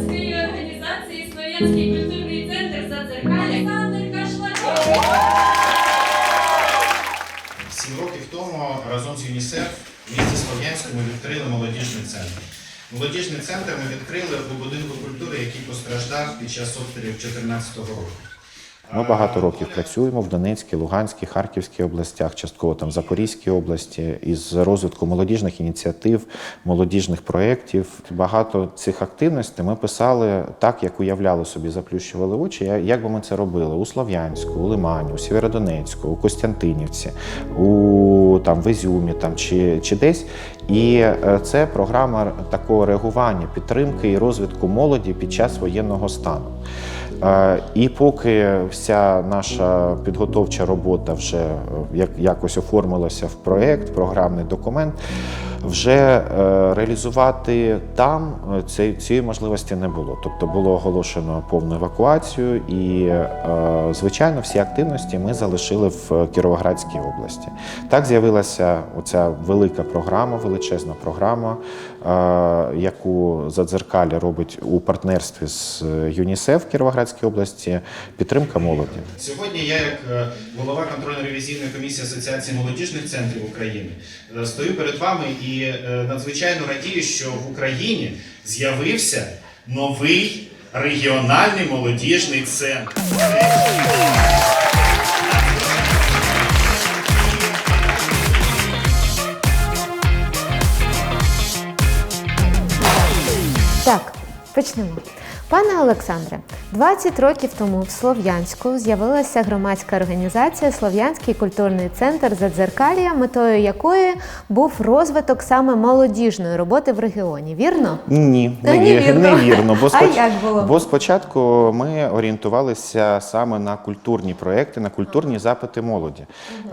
громадської організації Слов'янський культурний. Сім років тому разом з ЮНІСЕФ в місті Слов'янську ми відкрили молодіжний центр. Молодіжний центр ми відкрили у будинку культури, який постраждав під час обстрілів 2014 року. Ми багато років працюємо в Донецькій, Луганській, Харківській областях, частково там Запорізькій області, із розвитку молодіжних ініціатив, молодіжних проєктів. Багато цих активностей ми писали так, як уявляли собі, заплющували очі. Як би ми це робили у Слов'янську, у Лимані, у Сєвєродонецьку, у Костянтинівці, у там в Ізюмі там чи, чи десь. І е, це програма такого реагування, підтримки і розвитку молоді під час воєнного стану. І поки вся наша підготовча робота вже е, як- якось оформилася в проєкт, програмний документ, вже е, реалізувати там е, цієї, можливості не було. Тобто було оголошено повну евакуацію, і, звичайно, всі активності ми залишили в Кіровоградській області. Так з'явилася оця велика програма, величезна програма, яку Задзеркалі робить у партнерстві з ЮНІСЕФ в Кіровоградській області. Підтримка молоді. Сьогодні я, як е, голова контрольно-ревізійної комісії Асоціації молодіжних центрів України, е, стою перед вами і е, надзвичайно радію, що в Україні з'явився новий регіональний молодіжний центр. Почнемо. Пане Олександре, 20 років тому в Слов'янську з'явилася громадська організація Слов'янський культурний центр Задзеркалія, метою якої був розвиток саме молодіжної роботи в регіоні. Вірно? Ні, не, вір- вірно. не вірно. Бо, А як було? бо спочатку ми орієнтувалися саме на культурні проекти, на культурні запити молоді.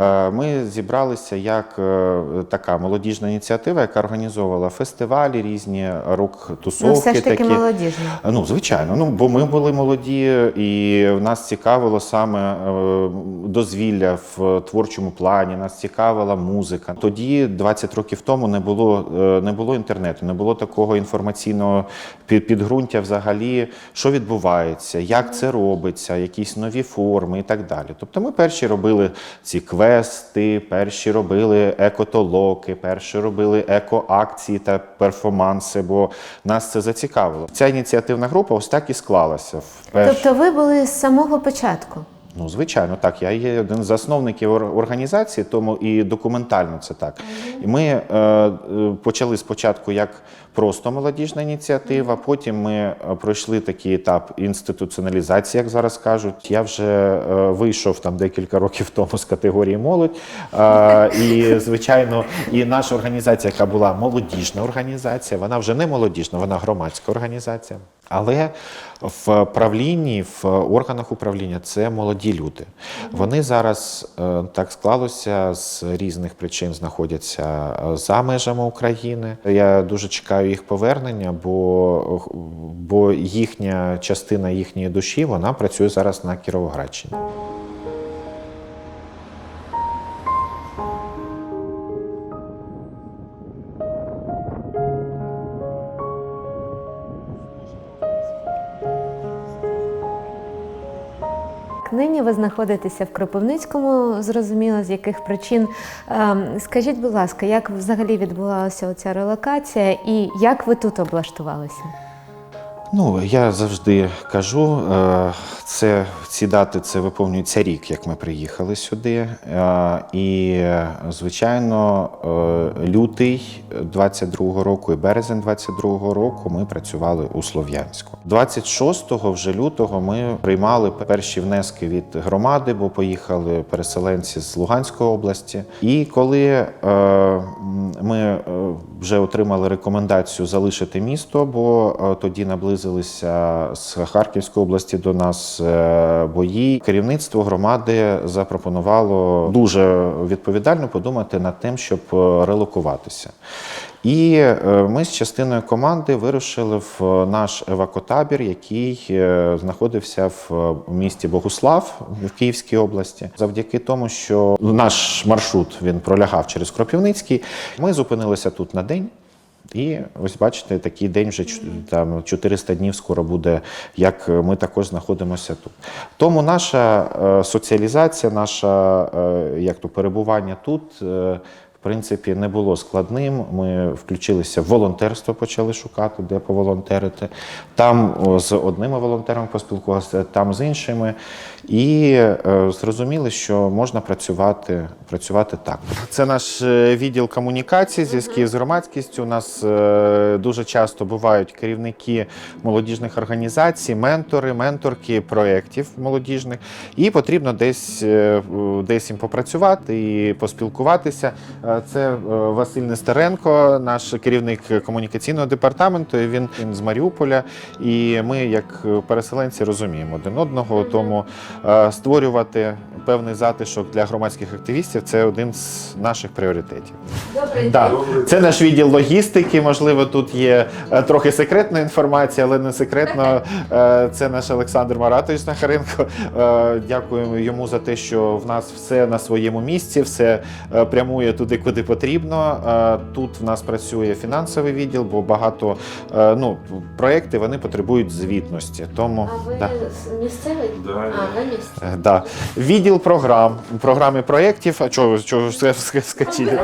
Е, Ми зібралися як е, така молодіжна ініціатива, яка організовувала фестивалі, різні рок-тусовки. Ну, все ж таки такі. молодіжна. Ну, звичайно, ну бо ми були молоді, і нас цікавило саме е, дозвілля в творчому плані, нас цікавила музика. Тоді, 20 років тому, не було, е, не було інтернету, не було такого інформаційного під- підґрунтя взагалі, що відбувається, як це робиться, якісь нові форми і так далі. Тобто ми перші робили ці квести, перші робили екотолоки, перші робили екоакції та перформанси, бо нас це зацікавило. Ця ініціативна група ось так і склалася. Вперше. Тобто ви були з самого початку. Ну, звичайно, так. Я є один з засновників організації, тому і документально це так. І ми е, е, почали спочатку як просто молодіжна ініціатива, потім ми е, пройшли такий етап інституціоналізації, як зараз кажуть. Я вже е, вийшов там декілька років тому з категорії молодь. Е, і, звичайно, і наша організація, яка була молодіжна організація, вона вже не молодіжна, вона громадська організація. Але в правлінні, в органах управління це молоді люди. Вони зараз е, так склалося з різних причин знаходяться е, за межами України. Я дуже чекаю їх повернення, бо, бо їхня частина їхньої душі вона працює зараз на Кіровоградщині. Нині ви знаходитеся в Кропивницькому, зрозуміло, з яких причин. Ем, Скажіть, будь ласка, як взагалі відбувалася оця релокація і як ви тут облаштувалися? Ну, я завжди кажу, е, це ці дати це виповнюється рік, як ми приїхали сюди. Е, І, звичайно, е, лютий 22-го року і березень 22-го року ми працювали у Слов'янську. 26-го вже лютого ми приймали перші внески від громади, бо поїхали переселенці з Луганської області. І коли ми вже отримали рекомендацію залишити місто, бо тоді наблизилися з Харківської області до нас е, бої. Керівництво громади запропонувало дуже відповідально подумати над тим, щоб е, релокуватися. І е, ми з частиною команди вирушили в наш евакотабір, який знаходився в місті Богуслав в Київській області. Завдяки тому, що наш маршрут він пролягав через Кропивницький, ми зупинилися тут на день. І ось бачите, такий день вже там 400 днів скоро буде, як ми також знаходимося тут. Тому наша е, соціалізація, наша е, як то перебування тут. е, в принципі, не було складним. Ми включилися в волонтерство, почали шукати, де поволонтерити. Там з одними волонтерами поспілкувалися, там з іншими. І е, зрозуміли, що можна працювати, працювати так. Це наш е, відділ комунікації, зв'язків з громадськістю. У нас е, дуже часто бувають керівники молодіжних організацій, ментори, менторки проєктів молодіжних. І потрібно десь, десь їм попрацювати і поспілкуватися. Це Василь Нестеренко, наш керівник комунікаційного департаменту. Він, він з Маріуполя. І ми, як переселенці, розуміємо один одного. Тому створювати певний затишок для громадських активістів це один з наших пріоритетів. Добре, Так, це наш відділ логістики. Можливо, тут є е, трохи секретна інформація, але не секретно. Е, Це наш Олександр Маратович Нахаренко. Е, Дякуємо йому за те, що в нас все на своєму місці, все прямує туди, куди потрібно. Тут в нас працює фінансовий відділ, бо багато ну, проекти вони потребують звітності. Тому да. місцевий? Да, А, ви місцевий. Да. Відділ програм, програми проєктів. А чого, чого скачили?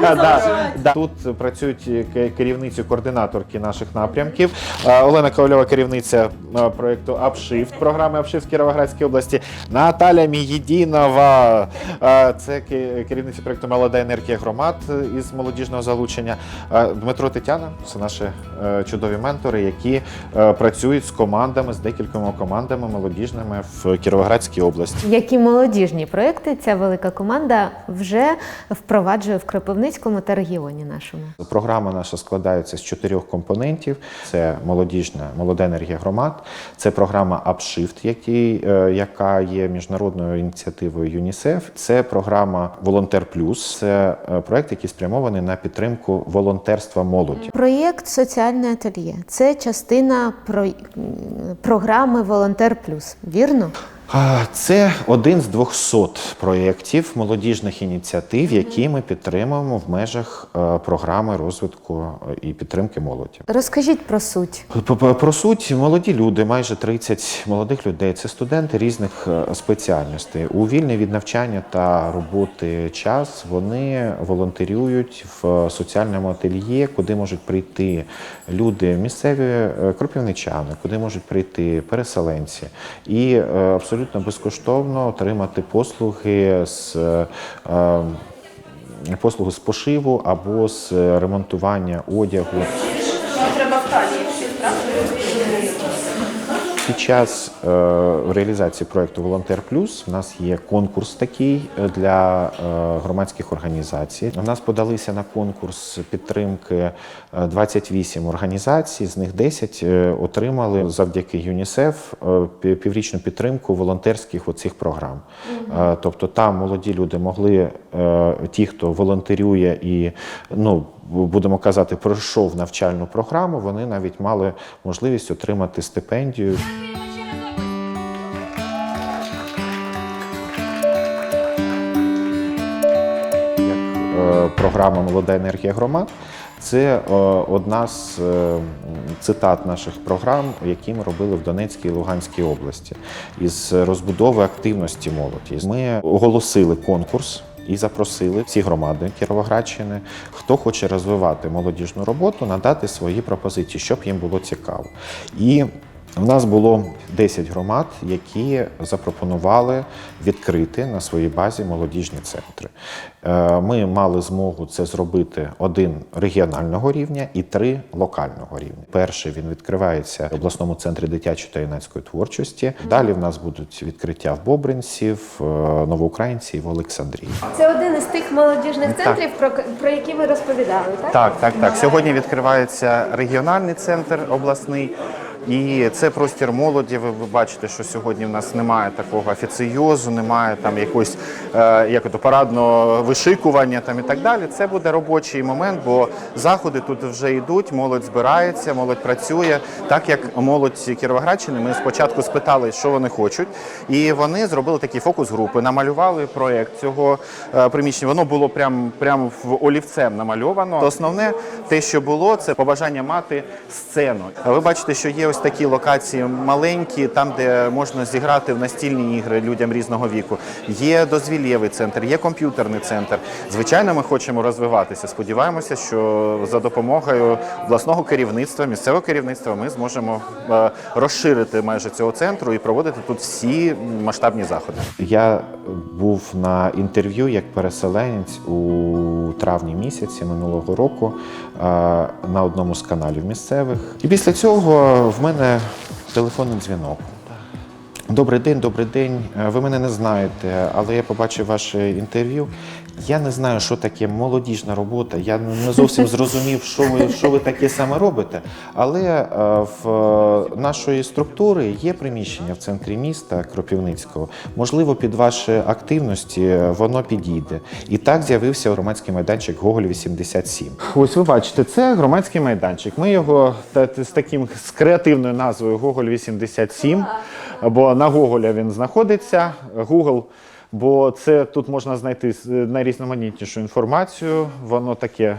Да, да. Тут працюють керівниці, координаторки наших напрямків. Олена Ковальова, керівниця проєкту Upshift, програми Upshift в Кіровоградській області. Наталя Мієдінова, це керівниця проєкту Молода енергія громад із молодіжного залучення. Дмитро Тетяна це наші е, чудові ментори, які е, працюють з командами, з декількома командами молодіжними в Кіровоградській області. Які молодіжні проекти ця велика команда вже впроваджує в Кропивницькому та регіоні нашому? Програма наша складається з чотирьох компонентів: це молодіжна молода енергія громад, це програма який, е, яка є міжнародною ініціативою ЮНІСЕФ. Це програма Волонтер Плюс. Це е, проект, який спрямований на підтримку волонтерства молоді. Проєкт Соціальне ательє це частина про... програми Волонтер Плюс. Вірно? Це один з 200 проєктів молодіжних ініціатив, які ми підтримуємо в межах е, програми розвитку е, і підтримки молоді. Розкажіть про суть. Про суть молоді люди, майже 30 молодих людей. Це студенти різних е, спеціальностей. У вільний від навчання та роботи час вони волонтерюють в соціальному ательє, куди можуть прийти люди місцеві кропівничани, куди можуть прийти переселенці, і е, абсолютно безкоштовно отримати послуги з. е, е, Послуги з пошиву або з ремонтування одягу. Під час е, реалізації проекту Волонтер Плюс у нас є конкурс такий е, для е, громадських організацій. У нас подалися на конкурс підтримки е, 28 організацій, з них 10 е, отримали завдяки ЮНІСЕФ піврічну підтримку волонтерських оцих програм. Тобто там молоді люди могли, ті, хто волонтерює і ну. Будемо казати, пройшов навчальну програму, вони навіть мали можливість отримати стипендію. як е, програма Молода енергія громад. Це е, одна з е, цитат наших програм, які ми робили в Донецькій і Луганській області, із розбудови активності молоді. Ми оголосили конкурс. І запросили всі громади Кіровоградщини, хто хоче розвивати молодіжну роботу, надати свої пропозиції, щоб їм було цікаво. І у нас було 10 громад, які запропонували відкрити на своїй базі молодіжні центри. Е, Ми мали змогу це зробити один регіонального рівня і три локального рівня. Перший він відкривається в обласному центрі дитячої та юнацької творчості. Далі в нас будуть відкриття в Бобринці, в е, Новоукраїнці і в Олександрії. Це один із тих молодіжних Так. центрів, про, про які ви розповідали, так? Так, так, так. Сьогодні відкривається регіональний центр обласний. І це простір молоді. Ви, бачите, що сьогодні в нас немає такого офіційозу, немає там якогось е, як то парадного вишикування там і так далі. Це буде робочий момент, бо заходи тут вже йдуть, молодь збирається, молодь працює. Так як молодь Кіровоградщини, ми спочатку спитали, що вони хочуть, і вони зробили такі фокус групи, намалювали проєкт цього е, приміщення. Воно було прям, прям в олівцем намальовано. Основне те, що було, це побажання мати сцену. Ви бачите, що є ось такі локації маленькі, там де можна зіграти в настільні ігри людям різного віку. Є дозвілєвий центр, є комп'ютерний центр. Звичайно, ми хочемо розвиватися. Сподіваємося, що за допомогою обласного керівництва, місцевого керівництва, ми зможемо е, розширити майже цього центру і проводити тут всі масштабні заходи. Я був на інтерв'ю як переселенець у травні місяці минулого року на одному з каналів місцевих. І після цього в мене телефонний дзвінок. Добрий день, добрий день. Е, Ви мене не знаєте, але я побачив ваше інтерв'ю. Я не знаю, що таке молодіжна робота. Я не зовсім зрозумів, що ви, що ви таке саме робите. Але е, в е, нашої структури є приміщення в центрі міста Кропивницького. Можливо, під ваші активності воно підійде. І так з'явився громадський майданчик Гоголь 87. Ось ви бачите, це громадський майданчик. Ми його з таким з креативною назвою Гоголь 87, бо на Гоголя він знаходиться. Google, бо це тут можна знайти найрізноманітнішу інформацію. Воно таке.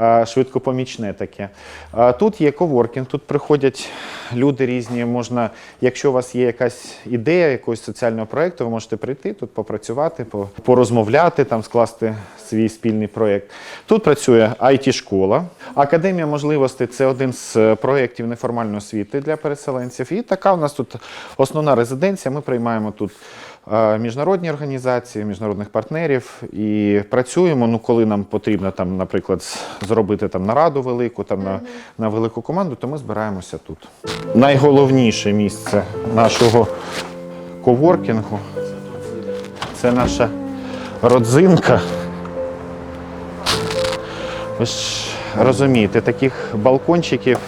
е, Швидкопомічне таке. Е, Тут є коворкінг, тут приходять люди різні. Можна, якщо у вас є якась ідея якогось соціального проєкту, ви можете прийти тут попрацювати, порозмовляти, там скласти свій спільний проєкт. Тут працює it школа Академія можливостей це один з е, проєктів неформальної освіти для переселенців. І така у нас тут основна резиденція. Ми приймаємо тут е, міжнародні організації, міжнародних партнерів і працюємо. Ну, коли нам потрібно там, наприклад, зробити там нараду велику, там на, на велику команду, то ми збираємося тут. Найголовніше місце нашого коворкінгу це наша родзинка. Ви ж розумієте, таких балкончиків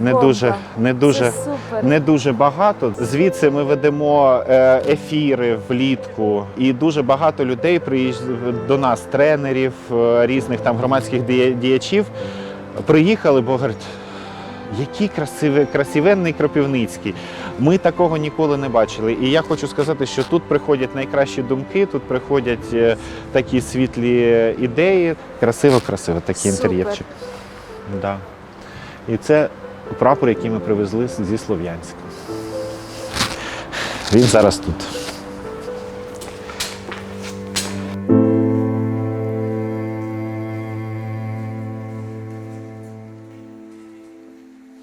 не Бомба. дуже, не дуже, не дуже багато. Звідси ми ведемо е, ефіри влітку, і дуже багато людей приїжджають до нас, тренерів, е, різних там громадських діячів. Приїхали, бо говорять, який красивий, красивенний Кропивницький. Ми такого ніколи не бачили. І я хочу сказати, що тут приходять найкращі думки, тут приходять е, такі світлі ідеї. Красиво, красиво, такий інтер'єрчик. Да. І це прапор, який ми привезли зі Слов'янська. Він зараз тут.